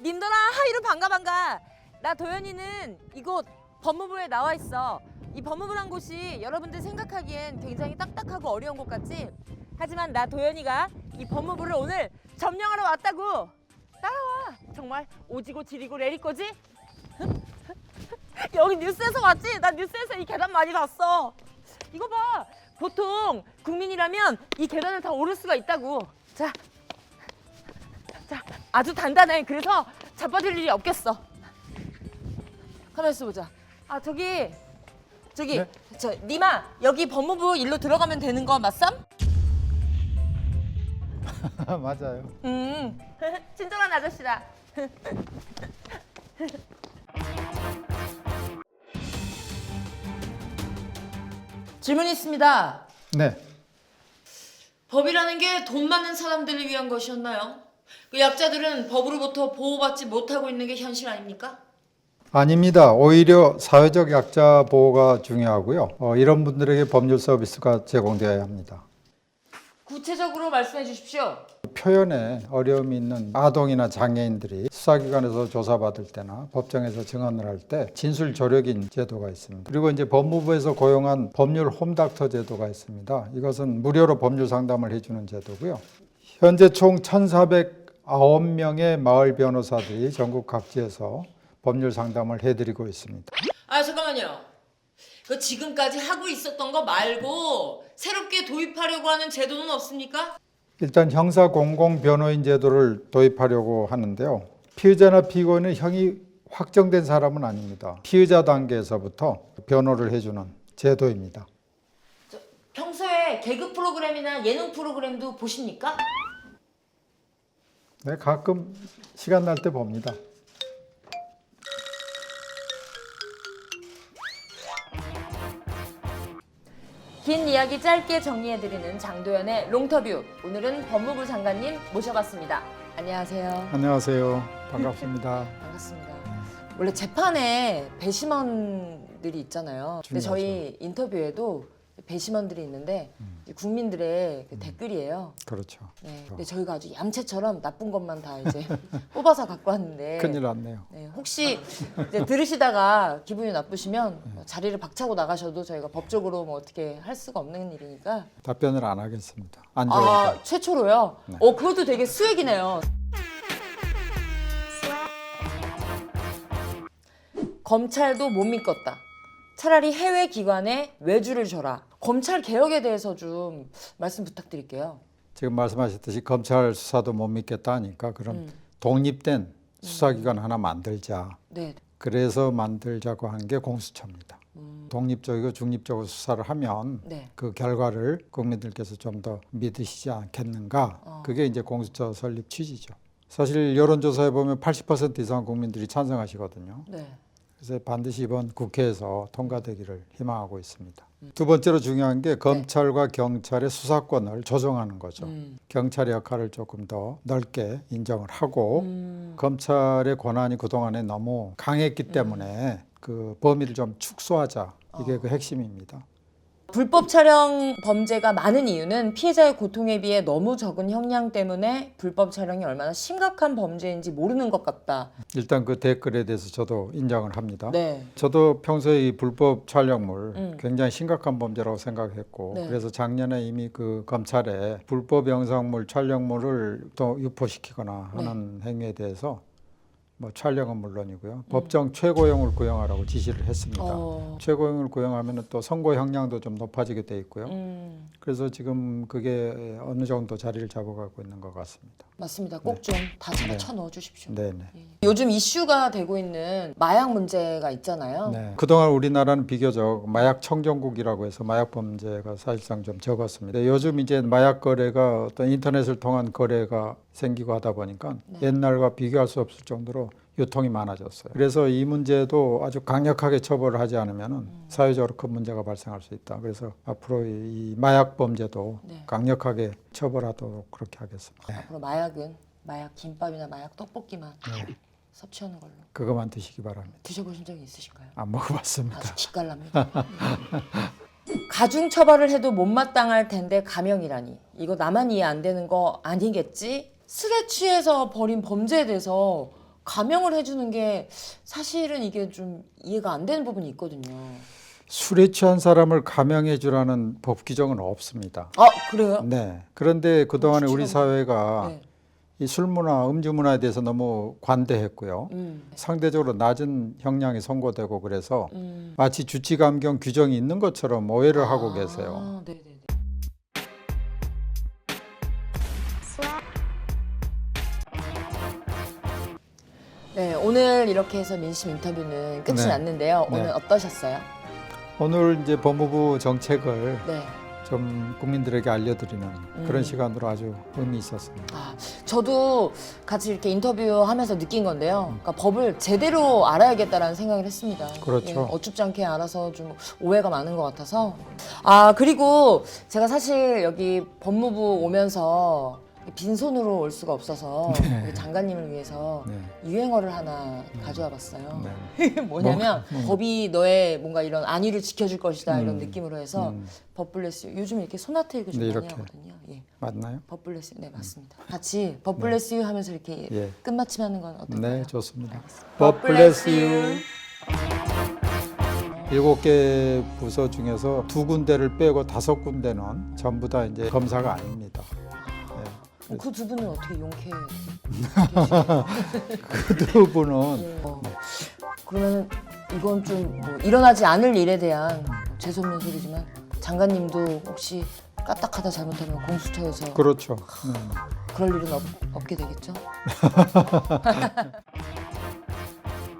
님들아 하이루 반가 반가. 나 도현이는 이곳 법무부에 나와 있어. 이 법무부란 곳이 여러분들 생각하기엔 굉장히 딱딱하고 어려운 곳 같지? 하지만 나 도현이가 이 법무부를 오늘 점령하러 왔다고. 따라와. 정말 오지고 지리고 내리꼬지? 여기 뉴스에서 왔지? 나 뉴스에서 이 계단 많이 봤어. 이거 봐. 보통 국민이라면 이 계단을 다 오를 수가 있다고. 자, 자, 아주 단단해. 그래서 자빠질 일이 없겠어. 가만 있어 보자. 아 저기, 저기, 네? 저 니마 여기 법무부 일로 들어가면 되는 거 맞삼? 맞아요. 음, 친절한 아저씨다. 질문 있습니다. 네. 법이라는 게 돈 많은 사람들을 위한 것이었나요? 그 약자들은 법으로부터 보호받지 못하고 있는 게 현실 아닙니까? 아닙니다. 오히려 사회적 약자 보호가 중요하고요. 어, 이런 분들에게 법률 서비스가 제공되어야 합니다. 구체적으로 말씀해 주십시오. 표현에 어려움이 있는 아동이나 장애인들이 수사기관에서 조사받을 때나 법정에서 증언을 할 때 진술 조력인 제도가 있습니다. 그리고 이제 법무부에서 고용한 법률 홈닥터 제도가 있습니다. 이것은 무료로 법률 상담을 해주는 제도고요. 현재 총 1,409명의 마을 변호사들이 전국 각지에서 법률 상담을 해드리고 있습니다. 아 잠깐만요. 그 지금까지 하고 있었던 거 말고 새롭게 도입하려고 하는 제도는 없습니까? 일단 형사 공공 변호인 제도를 도입하려고 하는데요. 피의자나 피고인은 형이 확정된 사람은 아닙니다. 피의자 단계에서부터 변호를 해주는 제도입니다. 저, 평소에 개그 프로그램이나 예능 프로그램도 보십니까? 네, 가끔 시간 날 때 봅니다. 긴 이야기 짧게 정리해드리는 장도연의 롱터뷰. 오늘은 법무부 장관님 모셔봤습니다. 안녕하세요. 안녕하세요. 반갑습니다. 반갑습니다. 원래 재판에 배심원들이 있잖아요. 근데 중요하죠. 저희 인터뷰에도 배심원들이 있는데 이제 국민들의 그 댓글이에요. 그렇죠. 네. 근데 저희가 아주 얌체처럼 나쁜 것만 다 이제 뽑아서 갖고 왔는데 큰일 났네요. 네, 혹시 이제 들으시다가 기분이 나쁘시면 뭐 자리를 박차고 나가셔도 저희가 법적으로 뭐 어떻게 할 수가 없는 일이니까 답변을 안 하겠습니다. 안 좋으니까. 아 최초로요? 네. 어 그것도 되게 수액이네요. 검찰도 못 믿겠다. 차라리 해외 기관에 외주를 줘라. 검찰 개혁에 대해서 좀 말씀 부탁드릴게요. 지금 말씀하셨듯이 검찰 수사도 못 믿겠다 하니까 그럼 음. 독립된 수사기관 하나 만들자. 네. 그래서 만들자고 한 게 공수처입니다. 독립적이고 중립적으로 수사를 하면 음. 네. 그 결과를 국민들께서 좀 더 믿으시지 않겠는가? 어. 그게 이제 공수처 설립 취지죠. 사실 여론조사에 보면 80% 이상 국민들이 찬성하시거든요. 네. 그래서 반드시 이번 국회에서 통과되기를 희망하고 있습니다. 두 번째로 중요한 게 검찰과 경찰의 수사권을 조정하는 거죠. 음. 경찰의 역할을 조금 더 넓게 인정을 하고 음. 검찰의 권한이 그동안에 너무 강했기 때문에 그 범위를 좀 축소하자. 이게 그 핵심입니다. 불법 촬영 범죄가 많은 이유는 피해자의 고통에 비해 너무 적은 형량 때문에 불법 촬영이 얼마나 심각한 범죄인지 모르는 것 같다. 일단 그 댓글에 대해서 저도 인정을 합니다. 네. 저도 평소에 이 불법 촬영물 음. 굉장히 심각한 범죄라고 생각했고 네. 그래서 작년에 이미 그 검찰에 불법 영상물 촬영물을 또 유포시키거나 네. 하는 행위에 대해서 뭐 촬영은 물론이고요 음. 법정 최고형을 구형하라고 지시를 했습니다. 어. 최고형을 구형하면 또 선고 형량도 좀 높아지게 돼 있고요. 음, 그래서 지금 그게 어느 정도 자리를 잡아가고 있는 것 같습니다. 맞습니다. 꼭 좀다 잡아 네. 쳐 넣어 주십시오. 네네. 요즘 이슈가 되고 있는 마약 문제가 있잖아요. 네. 그동안 우리나라는 비교적 마약 청정국이라고 해서 마약 범죄가 사실상 좀 적었습니다. 요즘 이제 마약 거래가 어떤 인터넷을 통한 거래가 생기고 하다 보니까 네. 옛날과 비교할 수 없을 정도로 유통이 많아졌어요. 그래서 이 문제도 아주 강력하게 처벌을 하지 않으면 음. 사회적으로 큰 문제가 발생할 수 있다. 그래서 앞으로 이 마약 범죄도 네. 강력하게 처벌하도록 그렇게 하겠습니다. 앞으로 마약은 마약 김밥이나 마약 떡볶이만 네. 섭취하는 걸로 그것만 드시기 바랍니다. 드셔보신 적이 있으신가요? 안 먹어봤습니다. 아주 기깔납니다. 가중 처벌을 해도 못마땅할 텐데 감형이라니 이거 나만 이해 안 되는 거 아니겠지? 술에 취해서 벌인 범죄에 대해서 감형을 해주는 게 사실은 이게 좀 이해가 안 되는 부분이 있거든요. 술에 취한 사람을 감형해 주라는 법 규정은 없습니다. 아 그래요? 네. 그런데 그동안에 우리 추천. 사회가 네. 이술 문화, 음주 문화에 대해서 너무 관대했고요. 음, 상대적으로 낮은 형량이 선고되고 그래서 음. 마치 주치감경 규정이 있는 것처럼 오해를 하고 계세요. 아, 네네 네. 네, 오늘 이렇게 해서 민심 인터뷰는 끝이 네. 났는데요. 네. 오늘 어떠셨어요? 오늘 이제 법무부 정책을 네. 좀 국민들에게 알려드리는 음. 그런 시간으로 아주 의미 있었습니다. 아, 저도 같이 이렇게 인터뷰하면서 느낀 건데요. 그러니까 법을 제대로 알아야겠다라는 생각을 했습니다. 그렇죠. 예, 어쭙지 않게 알아서 좀 오해가 많은 것 같아서. 아 그리고 제가 사실 여기 법무부 오면서 빈손으로 올 수가 없어서 우리 장관님을 위해서 네. 유행어를 하나 가져와 봤어요. 네. 뭐냐면 뭐, 뭐. 법이 너의 뭔가 이런 안위를 지켜줄 것이다 이런 음. 느낌으로 해서 음. 법블레스 요즘 이렇게 소나트 읽고 좀 네, 많이 이렇게. 하거든요. 예. 맞나요? 법블레스 네 맞습니다. 같이 법블레스 유 하면서 이렇게 예. 끝마침하는 건 어떨까요? 네, 좋습니다. God bless you. 일곱 개 부서 중에서 두 군데를 빼고 다섯 군데는 전부 다 이제 검사가 아닙니다. 네. 그두 분은 어떻게 용케? 그 두 분은 어, 그러면 이건 좀 뭐 일어나지 않을 일에 대한 없는 소리지만 장관님도 혹시 까딱하다 잘못하면 공수처에서 그렇죠. 네. 그럴 일은 없, 없게 되겠죠?